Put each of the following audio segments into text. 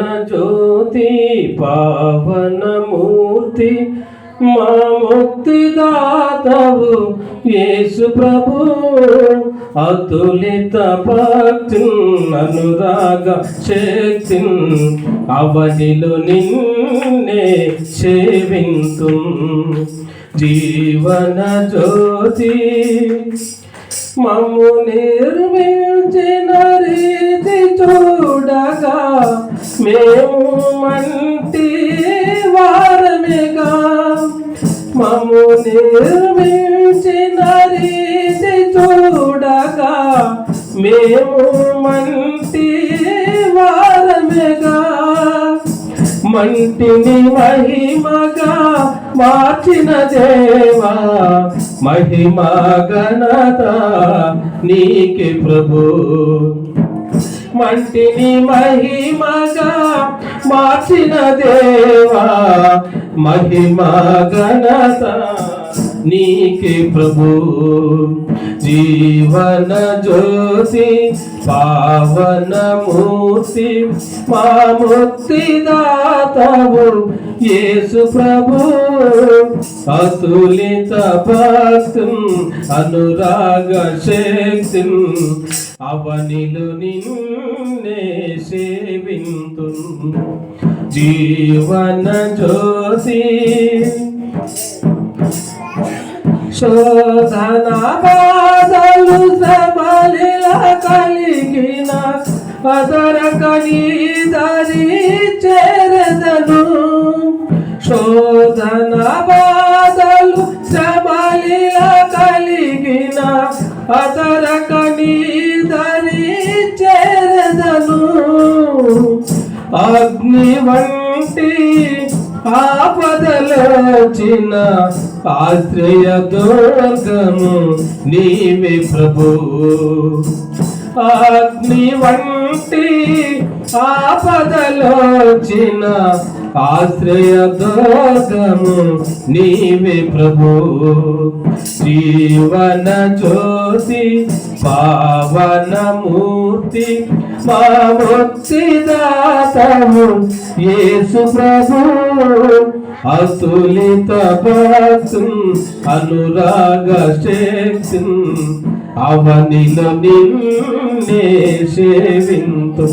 జ్యోతి పావనమూర్తి మా ముక్తిదాతవు యేసు ప్రభు. అతులిత భక్తి అనురాగ శక్తి అవనిలో నిన్నే సేవింతు. జీవన జ్యోతి మమ్ము నిర్మించిన రీతి చూడగా మేము మంటి వారమేగా. మము నిర్మించిన రీతి చూడగా. మేము మంటి వారమేగా. మంటిని మహిమగా మార్చిన దేవా. మహిమ ఘనత నీకే ప్రభు మంటిని మహిమగా మార్చిన దేవా మహిమ గణత నీకే ప్రభు. జీవన జ్యోతి పావన మూర్తి మా ముక్తిదాతవు యేసు ప్రభు. అతులిత భక్తి అనురాగ శక్తి అవనిలు నిన్నే సేవింతు జీవన జ్యోతి శోధన బాధలు సబలిల కలిగిన అదరకని దరి చేరదను. శోధన బాధలు సబలిల కలిగిన అదరకని అగ్ని వంటి ఆపదలచిన ఆశ్రయ దుర్గము నీవే ప్రభు. అగ్ని వంటి ఆపదలచిన ఆశ్రయ దుర్గము నీవే ప్రభు. జీవన జ్యోతి పావనమూర్తి మా ముక్తిదాతము యేసు ప్రభు. అతులిత భక్తి అనురాగ శక్తి అవనిలో నిన్నే సేవింతు.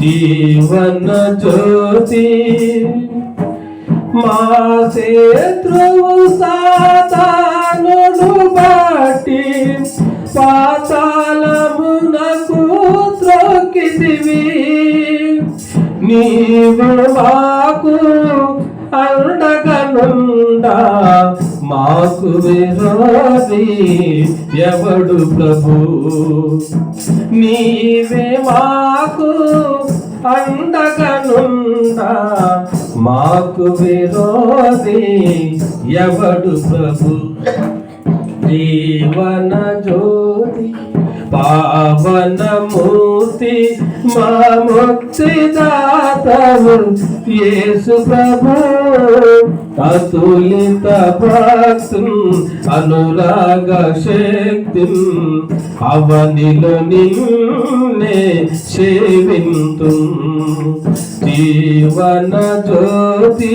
జీవన జ్యోతి మా శత్రువు సాతానుడు బా బట్టి పాతాళమునకు త్రొక్కిదివి నీవు మాకు అండగనుండా మాకు విరోధి ఎవడు ప్రభు? నీవే మాకు అండగనుండా మాకు విరోధి ఎవడు ప్రభు? జీవన జ్యోతి పావన మూర్తి మా ముక్తిదాతవు యేసు ప్రభు. అతులిత భక్తి అనురాగ శక్తి అవనిలో నిన్నే సేవింతు. జీవన జ్యోతి